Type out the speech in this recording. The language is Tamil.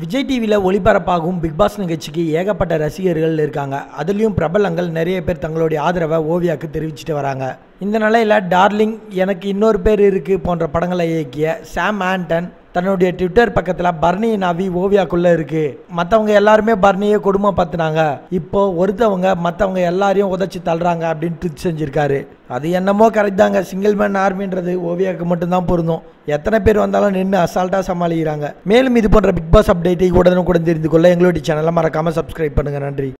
விஜய் டிவியில் ஒளிபரப்பாகும் பிக் பாஸ் நிகழ்ச்சிக்கு ஏகப்பட்ட ரசிகர்கள் இருக்காங்க. அதுலேயும் பிரபலங்கள் நிறைய பேர் தங்களுடைய ஆதரவை ஓவியாவுக்கு தெரிவிச்சிட்டு வராங்க. இந்த நிலையில் டார்லிங் எனக்கு இன்னொரு பேர் இருக்குது போன்ற படங்களை இயக்கிய சாம் ஆண்டன் தன்னுடைய ட்விட்டர் பக்கத்தில் பர்னி அவி ஓவியாக்குள்ளே இருக்குது மற்றவங்க எல்லாருமே பர்னியை கொடுமைப்படுத்துனாங்க இப்போ ஒருத்தவங்க மற்றவங்க எல்லாரையும் உதச்சி தள்ளுறாங்க அப்படின்னு ட்விட் செஞ்சுருக்காரு. அது என்னமோ கரெக்ட் தாங்க. சிங்கிள் மேன் ஆர்மின்றது ஓவியாவுக்கு மட்டும்தான் பொருந்தும். எத்தனை பேர் வந்தாலும் நின்று அசால்ட்டாக சமாளிக்கிறாங்க. மேலும் இது போன்ற பிக் பாஸ் அப்டேட்டை உடனுக்குடன் தெரிந்து கொள்ள எங்களுடைய சேனலை மறக்காமல் சப்ஸ்கிரைப் பண்ணுங்கள் நன்றி.